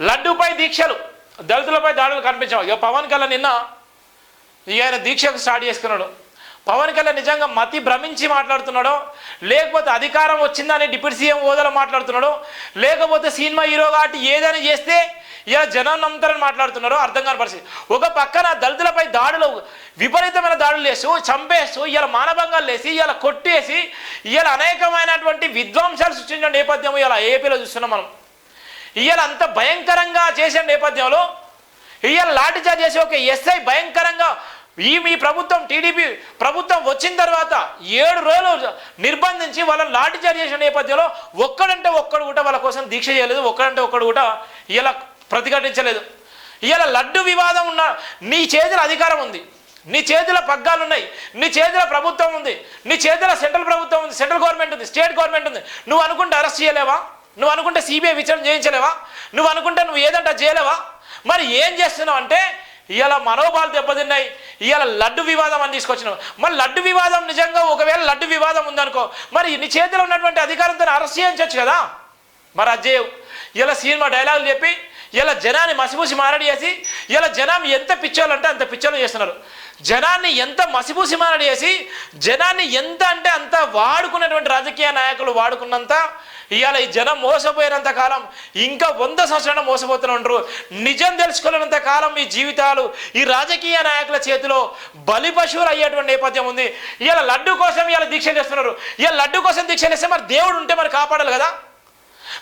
లడ్డూపై దీక్షలు దళితులపై దాడులు కనిపించావు. ఇక పవన్ కళ్యాణ్ నిన్న ఇక ఆయన దీక్షకు స్టార్ట్ చేసుకున్నాడు. పవన్ కళ్యాణ్ నిజంగా మతి భ్రమించి మాట్లాడుతున్నాడో లేకపోతే అధికారం వచ్చిందని డిప్యూటీ సీఎం హోదాలో మాట్లాడుతున్నాడో లేకపోతే సినిమా హీరో కాబట్టి ఏదైనా చేస్తే ఇలా జనం నమ్ముతారని మాట్లాడుతున్నారో అర్థం కాని పరిస్థితి. ఒక పక్కన దళితులపై దాడులు విపరీతమైన దాడులు చేస్తూ చంపేస్తూ ఇలా మానభంగాలు లేసి ఇలా కొట్టేసి ఇలా అనేకమైనటువంటి విధ్వంసాలు సృష్టించిన నేపథ్యం ఇలా ఏపీలో చూస్తున్నాం మనం. ఇయ్యాల అంత భయంకరంగా చేసిన నేపథ్యంలో ఇవాళ లాఠీచార్జ్ చేసి ఒక ఎస్ఐ భయంకరంగా ఈ మీ ప్రభుత్వం టీడీపీ ప్రభుత్వం వచ్చిన తర్వాత ఏడు రోజులు నిర్బంధించి వాళ్ళని లాఠీచార్జ్ చేసిన నేపథ్యంలో ఒక్కడంటే ఒక్కడు కూడా వాళ్ళ కోసం దీక్ష చేయలేదు ఒక్కడంటే ఒక్కడు కూడా ఇలా ప్రతిఘటించలేదు. ఇలా లడ్డు వివాదం ఉన్న నీ చేతిలో అధికారం ఉంది నీ చేతిలో పగ్గాలు ఉన్నాయి నీ చేతిలో ప్రభుత్వం ఉంది నీ చేతిలో సెంట్రల్ ప్రభుత్వం ఉంది సెంట్రల్ గవర్నమెంట్ ఉంది స్టేట్ గవర్నమెంట్ ఉంది. నువ్వు అనుకుంటే అరెస్ట్ చేయలేవా? నువ్వు అనుకుంటే సిబిఐ విచారణ చేయించలేవా? నువ్వు అనుకుంటే నువ్వు ఏదంటే చేయలేవా? మరి ఏం చేస్తున్నావు అంటే ఇవాళ మనోభావాలు దెబ్బతిన్నాయి ఇవాళ లడ్డు వివాదం అని తీసుకొచ్చినావు. మరి లడ్డు వివాదం నిజంగా ఒకవేళ లడ్డు వివాదం ఉందనుకో మరి నీ చేతిలో ఉన్నటువంటి అధికారంతో అరెస్ట్ చేయించవచ్చు కదా? మరి అది చేయవు. ఇలా సినిమా డైలాగులు చెప్పి ఇలా జనాన్ని మసిపూసి మారడి చేసి ఇలా జనం ఎంత పిచ్చోళ్ళంటే అంత పిచ్చోళ్ళు చేస్తున్నారు. జనాన్ని ఎంత మసిపూసి మారడి చేసి జనాన్ని ఎంత అంటే అంత వాడుకున్నటువంటి రాజకీయ నాయకులు వాడుకున్నంత ఇవాళ ఈ జనం మోసపోయినంత కాలం ఇంకా వంద సంవత్సరాలు మోసపోతూనే ఉంటారు నిజం తెలుసుకోలేనంత కాలం ఈ జీవితాలు ఈ రాజకీయ నాయకుల చేతిలో బలి పశువులు అయ్యేటువంటి నేపథ్యం ఉంది. ఇవాళ లడ్డు కోసం ఇవాళ దీక్ష చేస్తున్నారు. ఇవాళ లడ్డు కోసం దీక్ష చేస్తే మరి దేవుడు ఉంటే మరి కాపాడాలి కదా?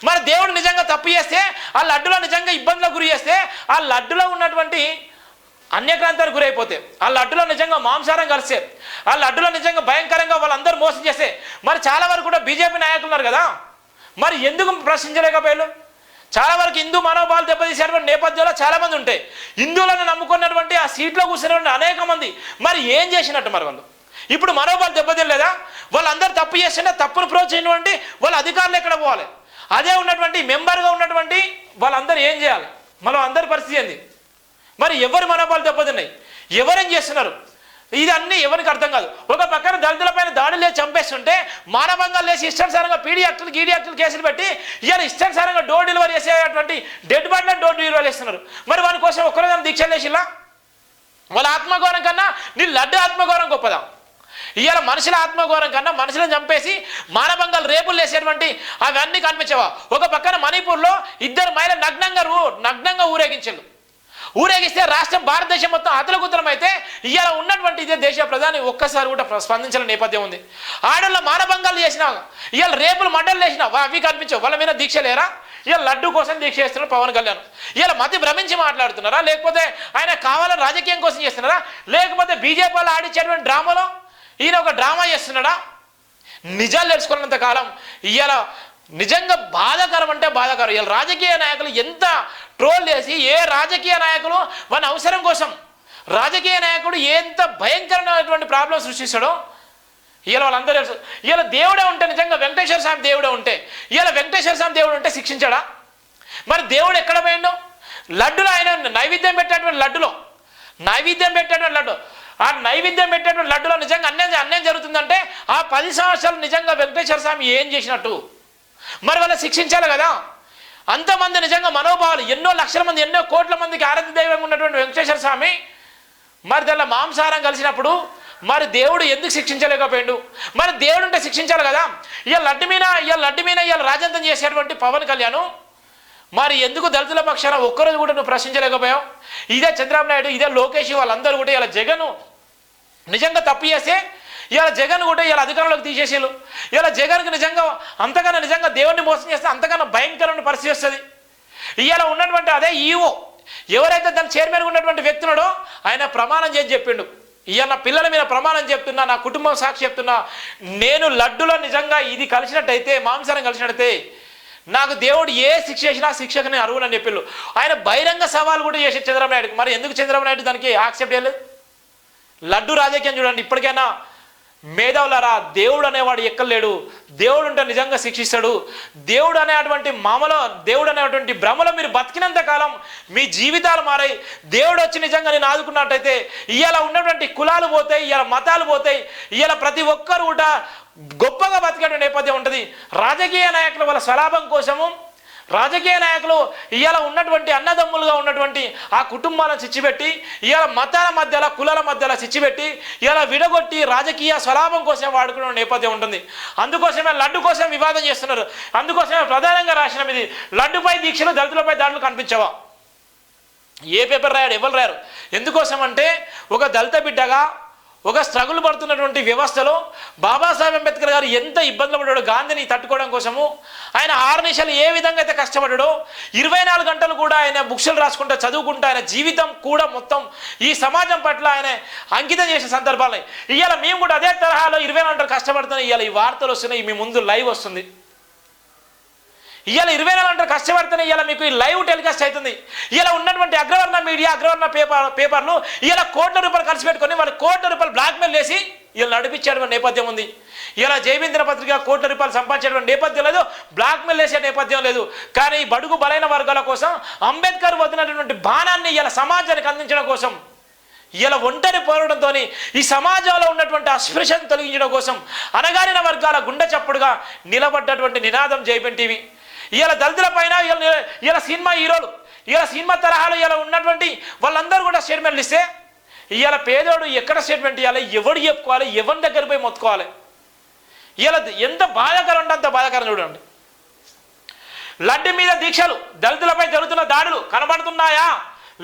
మరి దేవుడు నిజంగా తప్పు చేస్తే ఆ లడ్డులో నిజంగా ఇబ్బందులకు గురి చేస్తే ఆ లడ్డులో ఉన్నటువంటి అన్యక్రాంతానికి గురైపోతే ఆ లడ్డులో నిజంగా మాంసారం కలిస్తే ఆ లడ్డులో నిజంగా భయంకరంగా వాళ్ళందరూ మోసం చేస్తే మరి చాలా వరకు కూడా బీజేపీ నాయకులు ఉన్నారు కదా? మరి ఎందుకు ప్రశ్నించలేకపోయారు? చాలా వరకు హిందూ మనోభావాలు దెబ్బతీసేటువంటి నేపథ్యంలో చాలామంది ఉంటాయి హిందువులను నమ్ముకున్నటువంటి ఆ సీట్లో కూర్చున్నటువంటి అనేక మంది మరి ఏం చేసినట్టు మరి వాళ్ళు? ఇప్పుడు మనోభావాలు దెబ్బతినలేదా? వాళ్ళందరూ తప్పు చేస్తుంటే తప్పును ప్రోత్సహించినటువంటి వాళ్ళ అధికారులు ఎక్కడ పోవాలి? అదే ఉన్నటువంటి మెంబర్గా ఉన్నటువంటి వాళ్ళందరూ ఏం చేయాలి? మనం అందరి పరిస్థితి ఏంది? మరి ఎవరి మనోభావాలు దెబ్బతిన్నాయి? ఎవరేం చేస్తున్నారు? ఇది అన్నీ ఎవరికి అర్థం కాదు. ఒక పక్కన దళితులపైన దాడులు లేచి చంపేస్తుంటే మానవంగాలు లేచి ఇష్టానుసారంగా పీడీ యాక్టులు కేసులు పెట్టి ఇవాళ ఇష్టానుసారంగా డోర్ డెలివరీ చేసేటువంటి డెడ్ బాడీలను డోర్ డెలివరీ చేస్తున్నారు. మరి వారి కోసం ఒక్కరోజు దీక్ష లేచిలా వాళ్ళ ఆత్మగౌరవం కన్నా నీ లడ్డు ఆత్మగౌరవం గొప్పదా? ఇవాళ మనుషుల ఆత్మగౌరవం కన్నా మనుషులను చంపేసి మానభంగాలు రేపులు వేసేటువంటి అవన్నీ కనిపించవా? ఒక పక్కన మణిపూర్లో ఇద్దరు మహిళలు నగ్నంగా రూ- నగ్నంగా ఊరేగించారు ఊరేగిస్తే రాష్ట్రం భారతదేశం మొత్తం అతలకుతలం అయితే ఇవాళ ఉన్నటువంటి ఇదే దేశ ప్రధాని ఒక్కసారి కూడా స్పందించిన నేపథ్యం ఉంది. ఆడోళ్ళ మానభంగాలు చేసిన ఇవాళ రేపులు మండలు వేసిన వా- అవి కనిపించవు. వాళ్ళ మీద దీక్ష లేరా? ఇవాళ లడ్డు కోసం దీక్ష చేస్తున్నారు పవన్ కళ్యాణ్. ఇవాళ మతి భ్రమించి మాట్లాడుతున్నారా? లేకపోతే ఆయన కావాలని రాజకీయం కోసం చేస్తున్నారా? లేకపోతే బీజేపీ వాళ్ళు ఆడించేటువంటి డ్రామాలో ఈయన ఒక డ్రామా చేస్తున్నాడా? నిజాలు తెలుసుకున్నంత కాలం ఇవాళ నిజంగా బాధాకరం అంటే బాధాకరం. ఇవాళ రాజకీయ నాయకులు ఎంత ట్రోల్ చేసి ఏ రాజకీయ నాయకులు మన అవసరం కోసం రాజకీయ నాయకుడు ఎంత భయంకరమైనటువంటి ప్రాబ్లం సృష్టిస్తాడో ఇలా వాళ్ళందరూ ఇలా దేవుడే ఉంటే నిజంగా వెంకటేశ్వర స్వామి దేవుడే ఉంటే ఇలా వెంకటేశ్వర స్వామి దేవుడు ఉంటే శిక్షించాడా? మరి దేవుడు ఎక్కడ పోయిండు? లడ్డులో ఆయన నైవేద్యం పెట్టేటువంటి లడ్డులో నైవేద్యం పెట్టేటువంటి లడ్డు. ఆ నైవేద్యం పెట్టేటువంటి లడ్డులో నిజంగా అన్యాయం అన్యాయం జరుగుతుందంటే ఆ పది సంవత్సరాలు నిజంగా వెంకటేశ్వర స్వామి ఏం చేసినట్టు? మరి వాళ్ళ శిక్షించాలి కదా. అంతమంది నిజంగా మనోభావాలు ఎన్నో లక్షల మంది ఎన్నో కోట్ల మందికి ఆరాధ్య దైవంగా ఉన్నటువంటి వెంకటేశ్వర స్వామి మరి దానిలో మాంసాహారం కలిసినప్పుడు మరి దేవుడు ఎందుకు శిక్షించలేకపోయాడు? మరి దేవుడు అంటే శిక్షించాలి కదా. ఇవాళ లడ్డు మీద ఇవాళ లడ్డు మీద ఇవాళ రాజంతం చేసేటువంటి పవన్ కళ్యాణ్ మరి ఎందుకు దళితుల పక్షాన ఒక్కరోజు కూడా నువ్వు ప్రశ్నించలేకపోయావు? ఇదే చంద్రబాబు నాయుడు ఇదే లోకేష్ వాళ్ళందరూ కూడా ఇలా జగను నిజంగా తప్పు చేస్తే ఇలా జగన్ కూడా ఇలా అధికారంలోకి తీసేసేలు ఇలా జగన్కి నిజంగా అంతకన్నా నిజంగా దేవుడిని మోసం చేస్తే అంతకన్నా భయంకరమైన పరిస్థితి వస్తుంది. ఇవాళ ఉన్నటువంటి అదే ఈవో ఎవరైతే దాని చైర్మన్ ఉన్నటువంటి వ్యక్తున్నాడో ఆయన ప్రమాణం చేసి చెప్పిండు. ఇవాళ నా పిల్లల మీద ప్రమాణం చెప్తున్నా నా కుటుంబం సాక్షి చెప్తున్నా నేను లడ్డులో నిజంగా ఇది కలిసినట్టయితే మాంసారం కలిసినట్టయితే నాకు దేవుడు ఏ శిక్ష చేసినా శిక్షకుని శిక్షకు నేను చెప్పిళ్ళు. ఆయన బహిరంగ సవాల్ కూడా చేసి చంద్రబాబు నాయుడు మరి ఎందుకు చంద్రబాబు నాయుడు దానికి యాక్సెప్ట్ చేయలేదు? లడ్డు రాజకీయం చూడండి ఇప్పటికైనా మేధావులరా దేవుడు అనేవాడు ఎక్కలేడు. దేవుడు ఉంటే నిజంగా శిక్షిస్తాడు. దేవుడు అనేటువంటి మామలో దేవుడు అనేటువంటి భ్రమలో మీరు బతికినంత కాలం మీ జీవితాలు మారాయి. దేవుడు వచ్చి నిజంగా నేను ఆదుకున్నట్టయితే ఇవాళ ఉన్నటువంటి కులాలు పోతాయి ఇవాళ మతాలు పోతాయి ఇవాళ ప్రతి ఒక్కరు కూడా గొప్పగా బతికేటువంటి నేపథ్యం ఉంటుంది. రాజకీయ నాయకుల వాళ్ళ స్వలాభం కోసము రాజకీయ నాయకులు ఇవాళ ఉన్నటువంటి అన్నదమ్ములుగా ఉన్నటువంటి ఆ కుటుంబాలను చిచ్చిపెట్టి ఇవాళ మతాల మధ్యలో కులాల మధ్యలో చిచ్చిపెట్టి ఇవాళ విడగొట్టి రాజకీయ స్వలాభం కోసం వాడుకునే నేపథ్యం ఉంటుంది. అందుకోసమే లడ్డు కోసం వివాదం చేస్తున్నారు. అందుకోసమే ప్రధానంగా రాసిన ఇది లడ్డుపై దీక్షలు దళితులపై దాడులు కనిపించవా? ఏ పేపర్ రాయాడు? ఎవరు రాయారు? ఎందుకోసం అంటే ఒక దళిత బిడ్డగా ఒక స్ట్రగుల్ పడుతున్నటువంటి వ్యవస్థలో బాబాసాహెబ్ అంబేద్కర్ గారు ఎంత ఇబ్బందులు పడ్డాడు గాంధీని తట్టుకోవడం కోసము ఆయన ఆరు నిమిషాలు ఏ విధంగా అయితే కష్టపడ్డాడో ఇరవై నాలుగు గంటలు కూడా ఆయన బుక్స్లు రాసుకుంటూ చదువుకుంటూ ఆయన జీవితం కూడా మొత్తం ఈ సమాజం పట్ల ఆయన అంకితం చేసిన సందర్భాలు. ఇవాళ మేము కూడా అదే తరహాలో ఇరవై నాలుగు గంటలు కష్టపడుతున్నాం ఇవాళ ఈ వార్తలు వస్తున్నాయి మీ ముందు లైవ్ వస్తుంది. ఇవాళ ఇరవై నాలుగు గంటలు కష్టపడితేనే ఇవాళ మీకు ఈ లైవ్ టెలికాస్ట్ అవుతుంది. ఇలా ఉన్నటువంటి అగ్రవర్ణ మీడియా అగ్రవర్ణ పేపర్ పేపర్ను ఇలా కోట్ల రూపాయలు ఖర్చు పెట్టుకొని వాళ్ళు కోట్ల రూపాయలు బ్లాక్మెయిల్ చేసి ఇలా నడిపించేటువంటి నేపథ్యం ఉంది. ఇలా జైవేంద్ర పత్రిక కోట్ల రూపాయలు సంపాదించేటువంటి నేపథ్యం లేదు బ్లాక్మెయిల్ చేసే నేపథ్యం లేదు. కానీ ఈ బడుగు బలైన వర్గాల కోసం అంబేద్కర్ వదిలినటువంటి బాణాన్ని ఇలా సమాజానికి అందించడం కోసం ఇలా ఒంటరి పోరాటంతో ఈ సమాజంలో ఉన్నటువంటి అస్పృశ్యను తొలగించడం కోసం అనగారిన వర్గాల గుండె చప్పుడుగా నిలబడ్డటువంటి నినాదం జైబెన్ టీవీ. ఇలా దళితుల పైన ఇలా సినిమా హీరోలు ఇలా సినిమా తరహాలో ఇలా ఉన్నటువంటి వాళ్ళందరూ కూడా స్టేట్మెంట్లు ఇస్తే ఇవాళ పేదోడు ఎక్కడ స్టేట్మెంట్ ఇవ్వాలి ఎవడు చెప్పుకోవాలి? ఎవరి దగ్గర పోయి మొత్తుకోవాలి? ఇలా ఎంత బాధాకరం అంటే అంత బాధాకరం చూడండి. లడ్డు మీద దీక్షలు దళితులపై జరుగుతున్న దాడులు కనబడుతున్నాయా?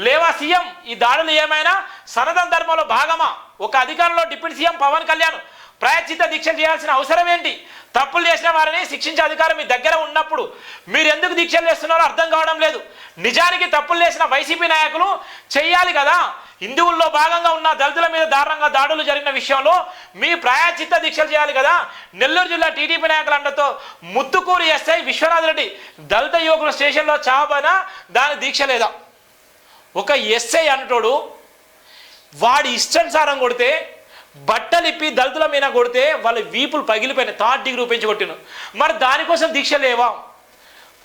లేవా సీఎం? ఈ దాడులు ఏమైనా? సనదన ధర్మంలో భాగమా? ఒక అధికారంలో డిప్యూటీ సీఎం పవన్ కళ్యాణ్ ప్రాయచిత దీక్షలు చేయాల్సిన అవసరం ఏంటి? తప్పులు చేసిన వారిని శిక్షించే అధికారం మీ దగ్గర ఉన్నప్పుడు మీరు ఎందుకు దీక్షలు చేస్తున్నారో అర్థం కావడం లేదు. నిజానికి తప్పులు చేసిన వైసీపీ నాయకులు చెయ్యాలి కదా. హిందువుల్లో భాగంగా ఉన్న దళితుల మీద దారుణంగా దాడులు జరిగిన విషయంలో మీ ప్రాయచిత్త దీక్షలు చేయాలి కదా. నెల్లూరు జిల్లా టీడీపీ నాయకుల అండతో ముత్తుకూరు ఎస్ఐ విశ్వనాథ్ రెడ్డి దళిత యువకుల స్టేషన్లో చావబోయినా దాని దీక్ష లేదా? ఒక ఎస్ఐ అంటోడు వాడి ఇష్టానుసారం కొడితే బట్టలు ఇప్పి దళితుల మీద కొడితే వాళ్ళ వీపులు పగిలిపోయినాయి. థర్డ్ డిగ్రీ ఉపయోగించి మరి దానికోసం దీక్ష లేవా?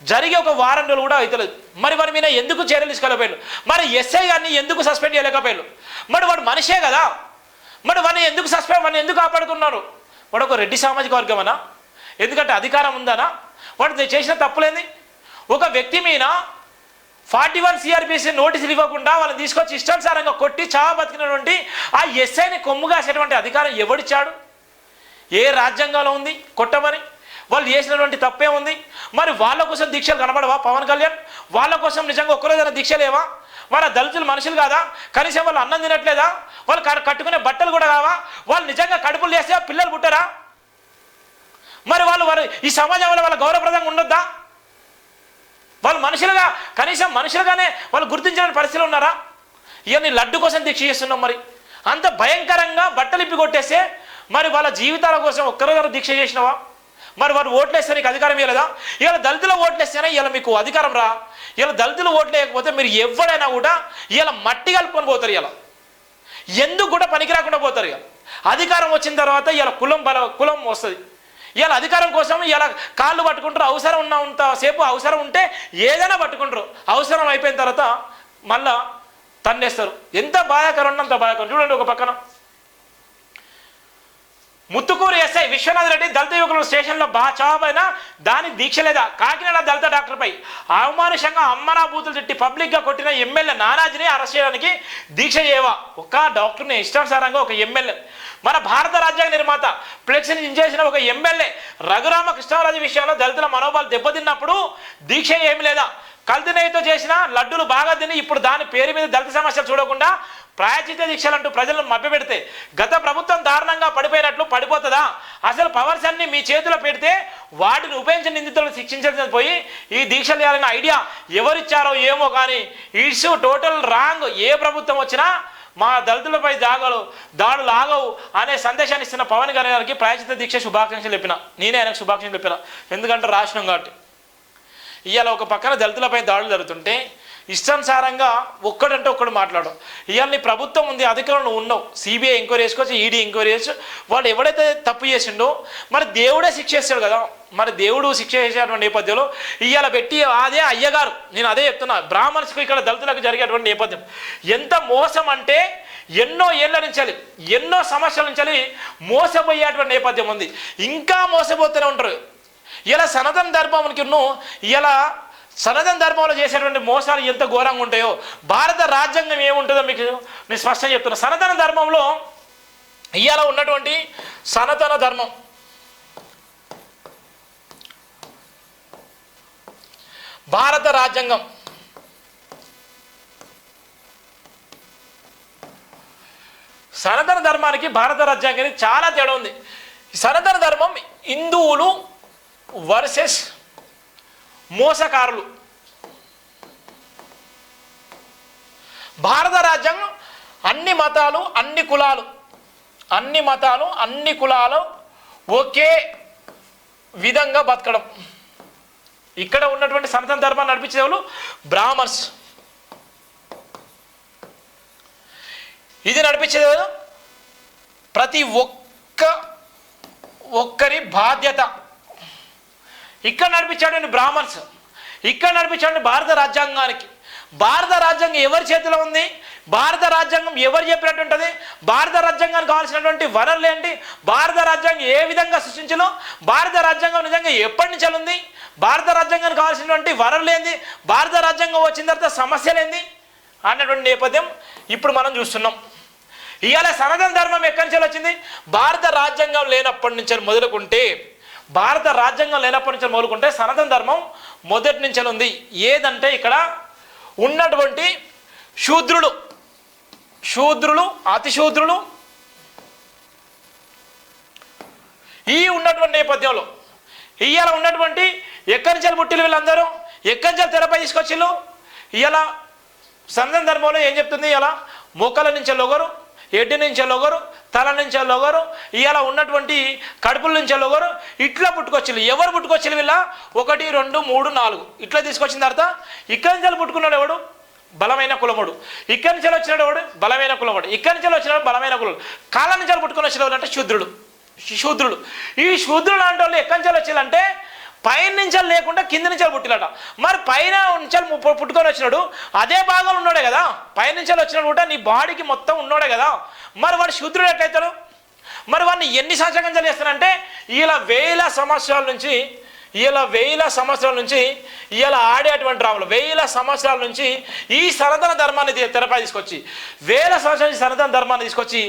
జరిగే ఒక వారం రోజులు కూడా అవుతలేదు మరి వారి మీద ఎందుకు చర్యలు తీసుకోలేకపోయారు మరి ఎస్ఐ గారిని ఎందుకు సస్పెండ్ చేయలేకపోయారు మరి వాడు మనిషే కదా. మరి వాడిని ఎందుకు సస్పెండ్ వాడిని ఎందుకు కాపాడుకున్నారు? వాడు ఒక రెడ్డి సామాజిక వర్గమనా? ఎందుకంటే అధికారం ఉందనా? వాడు చేసిన తప్పులేంది? ఒక వ్యక్తి మీద ఫార్టీ వన్ సిఆర్పిసి నోటీసులు ఇవ్వకుండా వాళ్ళని తీసుకొచ్చి ఇష్టానుసారంగా కొట్టి చావ బతికినటువంటి ఆ ఎస్ఐని కొమ్ము కాసేటువంటి అధికారం ఎవడిచ్చాడు? ఏ రాజ్యాంగంలో ఉంది? కొట్టమని? వాళ్ళు చేసినటువంటి తప్పే ఉంది? మరి వాళ్ళ కోసం దీక్షలు కనబడవా పవన్ కళ్యాణ్? వాళ్ళ కోసం నిజంగా ఒక్కరోజైనా దీక్ష లేవా? వాళ్ళ దళితులు మనుషులు కాదా? కనీసం వాళ్ళు అన్నం తినట్లేదా? వాళ్ళు కట్టుకునే బట్టలు కూడా కావా వాళ్ళు నిజంగా కడుపులు చేస్తే పిల్లలు పుట్టరా? మరి వాళ్ళు వారు ఈ సమాజంలో వాళ్ళ గౌరవప్రదంగా ఉండొద్దా? వాళ్ళు మనుషులుగా కనీసం మనుషులుగానే వాళ్ళు గుర్తించిన పరిస్థితులు ఉన్నారా? ఇవన్నీ లడ్డు కోసం దీక్ష చేస్తున్నాం మరి. అంత భయంకరంగా బట్టలు ఇప్పి కొట్టేస్తే మరి వాళ్ళ జీవితాల కోసం ఒక్కరోజు దీక్ష చేసినవా? మరి వారు ఓట్లేస్తే నీకు అధికారం ఇవ్వలేదా? ఇవాళ దళితులు ఓట్లేస్తేనే ఇలా మీకు అధికారం రా. ఇలా దళితులు ఓట్లేకపోతే మీరు ఎవరైనా కూడా ఇలా మట్టి కలుపుకొని పోతారు ఇలా ఎందుకు కూడా పనికి రాకుండా పోతారు ఇక అధికారం వచ్చిన తర్వాత ఇలా కులం బల కులం వస్తుంది. ఇలా అధికారం కోసం ఇలా కాళ్ళు పట్టుకుంటారు అవసరం ఉన్నంత సేపు అవసరం ఉంటే ఏదైనా పట్టుకుంటారు. అవసరం అయిపోయిన తర్వాత మళ్ళా తన్నేస్తారు. ఎంత బాధాకరం ఉన్నంత బాధాకరం. చూడండి ఒక పక్కన. ముత్తుకూరు ఎస్ఐ విశ్వనాథ్ రెడ్డి దళిత యువకులు స్టేషన్లో బాగా చావైన దాని దీక్ష లేదా? కాకినాడ దళిత డాక్టర్పై అవమానుషంగా అమ్మనా బూతులు తిట్టి పబ్లిక్గా కొట్టిన ఎమ్మెల్యే నానాజీని అరెస్ట్ చేయడానికి దీక్ష చేయవా? ఒక డాక్టర్ని ఇష్టానుసారంగా ఒక ఎమ్మెల్యే మన భారత రాజ్యాంగ నిర్మాత ఫ్లెక్స్ని చేసిన ఒక ఎమ్మెల్యే రఘురామ కృష్ణరాజు విషయంలో దళితుల మనోభావాలు దెబ్బతిన్నప్పుడు దీక్ష ఏమి లేదా? కల్తీ నెయ్యితో చేసిన లడ్డూలు బాగా తిని ఇప్పుడు దాని పేరు మీద దళిత సమస్యలు చూడకుండా ప్రాయచిత దీక్షలు అంటూ ప్రజలను మభ్యపెడితే గత ప్రభుత్వం దారుణంగా పడిపోయినట్లు పడిపోతుందా? అసలు పవర్స్ అన్ని మీ చేతిలో పెడితే వాటిని ఉపయోగించిన నిందితులను శిక్షించాల్సి పోయి ఈ దీక్షలు చేయాలనే ఐడియా ఎవరిచ్చారో ఏమో కానీ ఇట్స్ టోటల్ రాంగ్ ఏ ప్రభుత్వం వచ్చినా మా దళితులపై దాగలు దాడులు ఆగవు అనే సందేశాన్ని ఇస్తున్న పవన్ కళ్యాణ్ గారికి ప్రాయచిత దీక్ష శుభాకాంక్షలు చెప్పిన. నేనే ఆయనకు శుభాకాంక్షలు చెప్పిన. ఎందుకంటే రాసినాం కాబట్టి. ఇవాళ ఒక పక్కన దళితులపై దాడులు జరుగుతుంటే ఇష్టానుసారంగా ఒక్కడంటే ఒక్కడు మాట్లాడడం ఇవాళ నీ ప్రభుత్వం ఉంది అధికారులు ఉన్నావు. సిబిఐ ఎంక్వైరీ చేసుకోవచ్చు ఈడీ ఎంక్వైరీ చేసుకో వాళ్ళు ఎవడైతే తప్పు చేసిండో మరి దేవుడే శిక్ష చేస్తాడు కదా. మరి దేవుడు శిక్ష చేసేటువంటి నేపథ్యంలో ఇవాళ పెట్టి అదే అయ్యగారు. నేను అదే చెప్తున్నా బ్రాహ్మణ్స్కు ఇక్కడ దళితులకు జరిగేటువంటి నేపథ్యం. ఎంత మోసం అంటే ఎన్నో ఏళ్ళ నుంచాలి ఎన్నో సమస్యల నుంచాలి మోసపోయేటువంటి నేపథ్యం ఉంది. ఇంకా మోసపోతూనే ఉంటారు. ఇలా సనాతన ధర్మంకి ఇలా సనాతన ధర్మంలో చేసేటువంటి మోసాలు ఎంత ఘోరంగా ఉంటాయో భారత రాజ్యాంగం ఏముంటుందో మీకు నేను స్పష్టంగా చెప్తున్నా. సనాతన ధర్మంలో ఇవాళ ఉన్నటువంటి సనాతన ధర్మం. భారత రాజ్యాంగం. సనాతన ధర్మానికి భారత రాజ్యాంగానికి చాలా తేడా ఉంది. సనాతన ధర్మం హిందువులు వర్సెస్ మోసకారులు. భారత రాజ్యాంగం అన్ని మతాలు అన్ని కులాలు అన్ని మతాలు అన్ని కులాలు ఒకే విధంగా బతకడం. ఇక్కడ ఉన్నటువంటి సనాతన ధర్మాన్ని నడిపించే వాళ్ళు బ్రాహ్మణ్స్. ఇది నడిపించేది ప్రతి ఒక్క ఒక్కరి బాధ్యత. ఇక్కడ నడిపించాడని బ్రాహ్మణ్స్ ఇక్కడ నడిపించాడు భారత రాజ్యాంగానికి. భారత రాజ్యాంగం ఎవరి చేతిలో ఉంది? భారత రాజ్యాంగం ఎవరు చెప్పినట్టు ఉంటుంది? భారత రాజ్యాంగానికి కావాల్సినటువంటి వనరులు ఏంటి? భారత రాజ్యాంగం ఏ విధంగా సృష్టించలో? భారత రాజ్యాంగం నిజంగా ఎప్పటి నుంచి ఉంది? భారత రాజ్యాంగానికి కావాల్సినటువంటి వనరులు ఏంది? భారత రాజ్యాంగం వచ్చిన తర్వాత సమస్యలు ఏంది? అన్నటువంటి నేపథ్యం ఇప్పుడు మనం చూస్తున్నాం. ఇవాళ సనాతన ధర్మం ఎక్కడి నుంచి వచ్చింది? భారత రాజ్యాంగం లేనప్పటి నుంచి మొదలుకుంటే భారత రాజ్యాంగం లేనప్పటి నుంచి మొదలుకుంటే సనాతన ధర్మం మొదటి నుంచి ఉంది ఏదంటే ఇక్కడ ఉన్నటువంటి శూద్రులు. శూద్రులు అతిశూద్రులు. ఈ ఉన్నటువంటి నేపథ్యంలో ఇవాళ ఉన్నటువంటి ఎక్కడి నుంచి పుట్టిలు వీళ్ళందరూ? ఎక్కడి నుంచి తెరపై తీసుకొచ్చిళ్ళు ఇలా సనాతన ధర్మంలో ఏం చెప్తుంది? ఇలా మొక్కల నుంచి ఒకరు ఎడ్డు నుంచి లొగరు తల నుంచే లొగరు ఇలా ఉన్నటువంటి కడుపుల నుంచి లొగరు ఇట్లా పుట్టుకొచ్చిల్లు ఎవరు పుట్టుకొచ్చిళ్ళు వీళ్ళ? ఒకటి రెండు మూడు నాలుగు. ఇట్లా తీసుకొచ్చిన తర్వాత ఇక్కడి నుంచి పుట్టుకున్నాడు ఎవడు? బలమైన కులముడు. ఇక్కడి నుంచి వచ్చినాడు ఎవడు? బలమైన కులముడు. ఇక్కడి నుంచి వచ్చినాడు బలమైన కులముడు. కాళ్ళ నుంచి పుట్టుకుని వచ్చిన అంటే శూద్రుడు. శూద్రుడు. ఈ శూద్రుడు లాంటి వాళ్ళు ఎక్కడి నుంచి వచ్చిందంటే పైన నుంచి లేకుండా కింద నుంచి పుట్టినట మరి పైన నుంచి పుట్టుకొని వచ్చినాడు. అదే భాగంలో ఉన్నాడే కదా. పైన నుంచి వచ్చినాడు కూడా నీ బాడీకి మొత్తం ఉన్నాడే కదా. మరి వాడు శూద్రుడు ఎట్లయితాడు? మరి వాడిని ఎన్ని సంవత్సరాలు చేస్తానంటే ఇలా వేల సంవత్సరాల నుంచి ఇలా వేల సంవత్సరాల నుంచి ఇలా ఆడేటువంటి రాములు వేల సంవత్సరాల నుంచి ఈ సనాతన ధర్మాన్ని తెరపై తీసుకొచ్చి వేల సంవత్సరాల నుంచి సనాతన ధర్మాన్ని తీసుకొచ్చి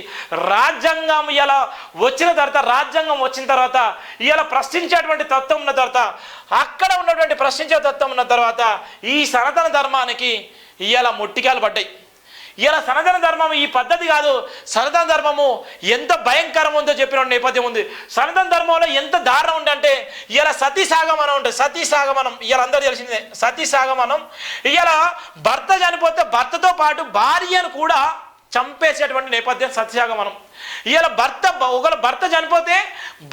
రాజ్యాంగం ఇలా వచ్చిన తర్వాత రాజ్యాంగం వచ్చిన తర్వాత ఇలా ప్రశ్నించేటువంటి తత్వం ఉన్న తర్వాత అక్కడ ఉన్నటువంటి ప్రశ్నించే తత్వం ఉన్న తర్వాత ఈ సనాతన ధర్మానికి ఇలా ముట్టికాలు పడ్డాయి. ఇలా సనాతన ధర్మం ఈ పద్ధతి కాదు. సనాతన ధర్మము ఎంత భయంకరం ఉందో చెప్పిన నేపథ్యం ఉంది. సనాతన ధర్మంలో ఎంత దారుణం ఉందంటే ఇలా సతీ సాగమనం ఉంటుంది. సతీ సాగమనం ఇలా అందరూ తెలిసిందే. సతీ సాగమనం ఇలా భర్త చనిపోతే భర్తతో పాటు భార్యను కూడా చంపేసేటువంటి నేపథ్యం సత్యాగమనం ఇలా భర్త ఒకవేళ భర్త చనిపోతే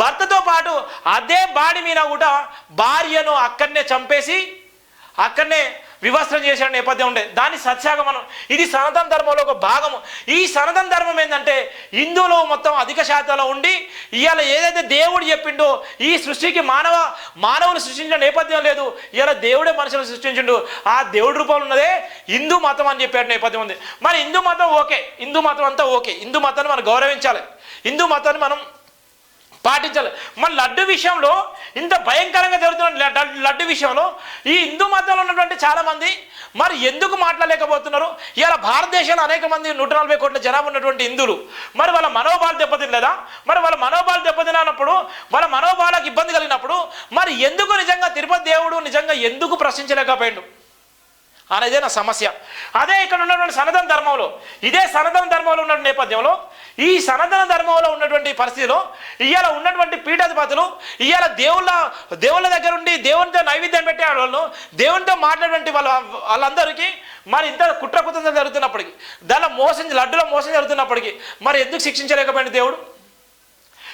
భర్తతో పాటు అదే బాడీ మీద కూడా భార్యను అక్కడనే చంపేసి అక్కడనే వివస్త్రం చేసే నేపథ్యం ఉండే. దాని సత్యాగమనం. ఇది సనాతన ధర్మంలో ఒక భాగము. ఈ సనాతన ధర్మం ఏంటంటే హిందువులు మొత్తం అధిక శాతంలో ఉండి ఇవాళ ఏదైతే దేవుడు చెప్పిండో ఈ సృష్టికి మానవ మానవులు సృష్టించిన నేపథ్యం లేదు. ఇవాళ దేవుడే మనుషులు సృష్టించిండు. ఆ దేవుడి రూపంలో ఉన్నదే హిందూ మతం అని చెప్పాడు నేపథ్యం ఉంది. మరి హిందూ మతం ఓకే. హిందూ మతం అంతా ఓకే. హిందూ మతాన్ని మనం గౌరవించాలి. హిందూ మతాన్ని మనం పాటించాలి. మన లడ్డు విషయంలో ఇంత భయంకరంగా జరుగుతున్న లడ్డు- విషయంలో ఈ హిందూ మతంలో ఉన్నటువంటి చాలామంది మరి ఎందుకు మాట్లాడలేకపోతున్నారు? ఇలా భారతదేశంలో అనేక మంది నూట నలభై కోట్ల జనాభా ఉన్నటువంటి హిందువులు. మరి వాళ్ళ మనోభావాలు దెబ్బతినలేదా? మరి వాళ్ళ మనోభావాలు దెబ్బతినప్పుడు వాళ్ళ మనోభావాలకు ఇబ్బంది కలిగినప్పుడు మరి ఎందుకు నిజంగా తిరుపతి దేవుడు నిజంగా ఎందుకు ప్రశ్నించలేకపోయాడు? అనేదే నా సమస్య. అదే ఇక్కడ ఉన్నటువంటి సనతన ధర్మంలో ఇదే సనతన ధర్మంలో ఉన్న నేపథ్యంలో ఈ సనాతన ధర్మంలో ఉన్నటువంటి పరిస్థితిలో ఇవాళ ఉన్నటువంటి పీఠాధిపతులు ఇవాళ దేవుళ్ళ దేవుళ్ళ దగ్గర ఉండి దేవునితో నైవేద్యం పెట్టే వాళ్ళు దేవునితో మాట్లాడేటువంటి వాళ్ళ వాళ్ళందరికీ మరి ఇంత కుట్ర కుతంత్రం జరుగుతున్నప్పటికీ దానిలో మోసం లడ్డులో మోసం జరుగుతున్నప్పటికీ మరి ఎందుకు శిక్షించలేకపోయింది దేవుడు?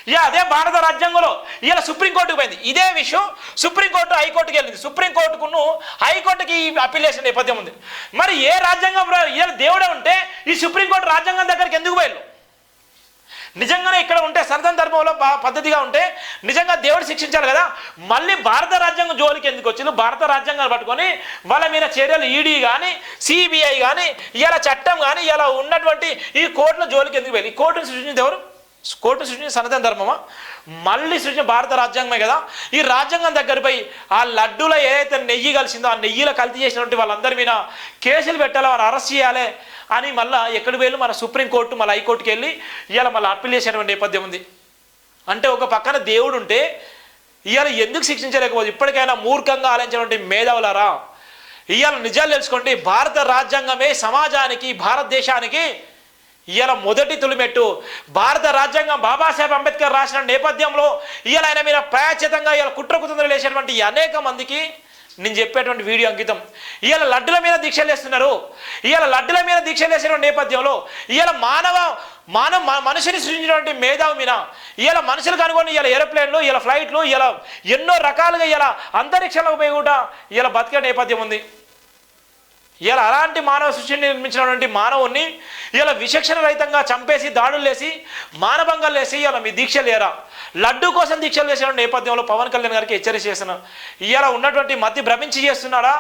ఇక అదే భారత రాజ్యాంగంలో ఇలా సుప్రీంకోర్టుకు పోయింది. ఇదే విషయం సుప్రీంకోర్టు హైకోర్టుకి వెళ్ళింది. సుప్రీంకోర్టుకును హైకోర్టుకి ఈ అప్పీల్ నేపథ్యం ఉంది. మరి ఏ రాజ్యాంగం ఇలా దేవుడే ఉంటే ఈ సుప్రీంకోర్టు రాజ్యాంగం దగ్గరికి ఎందుకు పోయారు నిజంగానే ఇక్కడ ఉంటే సనాతన ధర్మంలో పద్ధతిగా ఉంటే నిజంగా దేవుడు శిక్షించాలి కదా? మళ్ళీ భారత రాజ్యాంగం జోలికి ఎందుకు వచ్చింది? భారత రాజ్యాంగాన్ని పట్టుకొని వాళ్ళ మీద చర్యలు ఈడీ కానీ సిబిఐ కానీ ఇలా చట్టం కానీ ఇలా ఉన్నటువంటి ఈ కోర్టుల జోలికి ఎందుకు వెళ్ళి ఈ కోర్టును సృష్టించింది ఎవరు? కోర్టు సృష్టించిన సనాతన ధర్మమా? మళ్ళీ సృష్టించిన భారత రాజ్యాంగమే కదా? ఈ రాజ్యాంగం దగ్గరపై ఆ లడ్డూలో ఏదైతే నెయ్యి కలిసిందో ఆ నెయ్యిలో కల్తీ చేసినటువంటి వాళ్ళందరి మీద కేసులు పెట్టాలి? వారు అరెస్ట్ చేయాలి? అని మళ్ళీ ఎక్కడి వెళ్ళి మన సుప్రీంకోర్టు మళ్ళీ హైకోర్టుకి వెళ్ళి ఇవాళ మళ్ళీ అప్పీల్ చేసేటువంటి నేపథ్యం ఉంది. అంటే ఒక పక్కన దేవుడు ఉంటే ఇవాళ ఎందుకు శిక్షించలేకపోతే ఇప్పటికైనా మూర్ఖంగా ఆలోచించినటువంటి మేధావులారా? ఇవాళ నిజాలు తెలుసుకోండి భారత రాజ్యాంగమే సమాజానికి భారతదేశానికి ఇవాళ మొదటి తొలిమెట్టు. భారత రాజ్యాంగం బాబాసాహెబ్ అంబేద్కర్ రాసిన నేపథ్యంలో ఇవాళ ఆయన మీద ప్రాయచితంగా ఇవాళ కుట్ర లేచినటువంటి అనేక మందికి నేను చెప్పేటువంటి వీడియో అంకితం. ఇవాళ లడ్డుల మీద దీక్షలు వేస్తున్నారు. ఇవాళ లడ్డుల మీద దీక్షలు వేసిన నేపథ్యంలో ఇవాళ మానవ మానవ మ- మనిషిని సృష్టించినటువంటి మేధావి మీద ఇవాళ మనుషులు కనుగొని ఇవాళ ఏరోప్లేన్లు ఇలా ఫ్లైట్లు ఇలా ఎన్నో రకాలుగా ఇలా అంతరిక్షంలో పోయి కూడా ఇలా బతికే నేపథ్యం ఉంది. ఇలా అలాంటి మానవ సృష్టిని నిర్మించినటువంటి మానవుణ్ణి ఇలా విచక్షణ రహితంగా చంపేసి దాడులు లేసి మానభంగాలు లేసి ఇలా మీ దీక్ష లేరా? లడ్డు కోసం దీక్షలు చేసిన నేపథ్యంలో పవన్ కళ్యాణ్ గారికి హెచ్చరిక చేసిన ఇలా ఉన్నటువంటి మతి భ్రమించి చేస్తున్నాడా?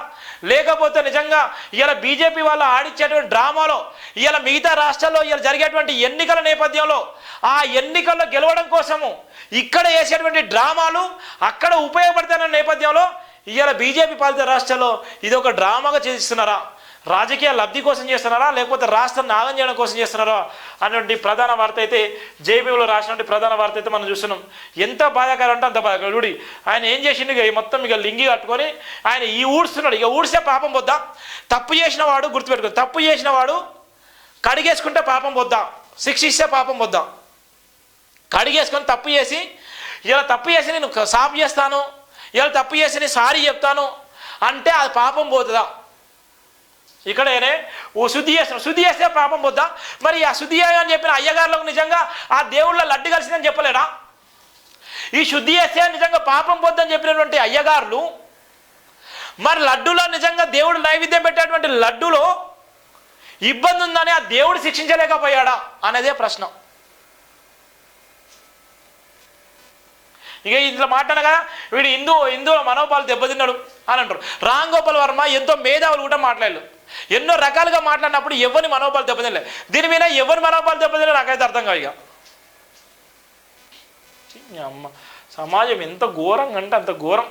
లేకపోతే నిజంగా ఇలా బీజేపీ వాళ్ళు ఆడిచ్చేటువంటి డ్రామాలో ఇలా మిగతా రాష్ట్రాల్లో ఇలా జరిగేటువంటి ఎన్నికల నేపథ్యంలో ఆ ఎన్నికల్లో గెలవడం కోసము ఇక్కడ వేసేటువంటి డ్రామాలు అక్కడ ఉపయోగపడుతున్న నేపథ్యంలో ఇవాళ బీజేపీ పాలిత రాష్ట్రాల్లో ఇది ఒక డ్రామాగా చేస్తున్నారా? రాజకీయ లబ్ధి కోసం చేస్తున్నారా? లేకపోతే రాష్ట్రం నాగం చేయడం కోసం చేస్తున్నారా? అన్నటువంటి ప్రధాన వార్త అయితే జేబీలో రాసినటువంటి ప్రధాన వార్త అయితే మనం చూస్తున్నాం. ఎంత బాధాకరం అంటే అంత బాధాకరం. చూడి ఆయన ఏం చేసిండు ఇక మొత్తం ఇక లింగి కట్టుకొని ఆయన ఈ ఊడుస్తున్నాడు. ఇక ఊడిస్తే పాపం పొద్దా? తప్పు చేసిన వాడు గుర్తుపెట్టుకో. తప్పు చేసిన వాడు కడిగేసుకుంటే పాపం పొద్దా? శిక్షిస్తే పాపం పొద్దా? కడిగేసుకొని తప్పు చేసి ఇలా తప్పు చేసి నేను సాఫ్ చేస్తాను. ఇలా తప్పు చేసి నేను సారీ చెప్తాను అంటే అది పాపం పోతుందా? ఇక్కడేనే ఓ శుద్ధి చేస్తాను శుద్ధి చేస్తే పాపం పోద్దా? మరి ఆ శుద్ధి అని చెప్పిన అయ్యగారులకు నిజంగా ఆ దేవుళ్ళ లడ్డు కలిసిందని చెప్పలేడా? ఈ శుద్ధి చేస్తే నిజంగా పాపం పోద్దని చెప్పినటువంటి అయ్యగారులు మరి లడ్డులో నిజంగా దేవుడు నైవేద్యం పెట్టేటువంటి లడ్డులో ఇబ్బంది ఉందని ఆ దేవుడు శిక్షించలేకపోయాడా? అనేదే ప్రశ్న. ఇక ఇంట్లో మాట్లాడగా వీడు హిందూ హిందువుల మనోభావాలు దెబ్బతిన్నాడు అని అంటారు. రామ్ గోపాల్ వర్మ ఎంతో మేధావులు కూడా మాట్లాడలేదు. ఎన్నో రకాలుగా మాట్లాడినప్పుడు ఎవరిని మనోభావాలు దెబ్బతినలే. దీని మీద ఎవరి మనోభావాలు దెబ్బతినలే నాకైతే అర్థం కాదు ఇక. అమ్మ సమాజం ఎంత ఘోరంగా అంటే అంత ఘోరం.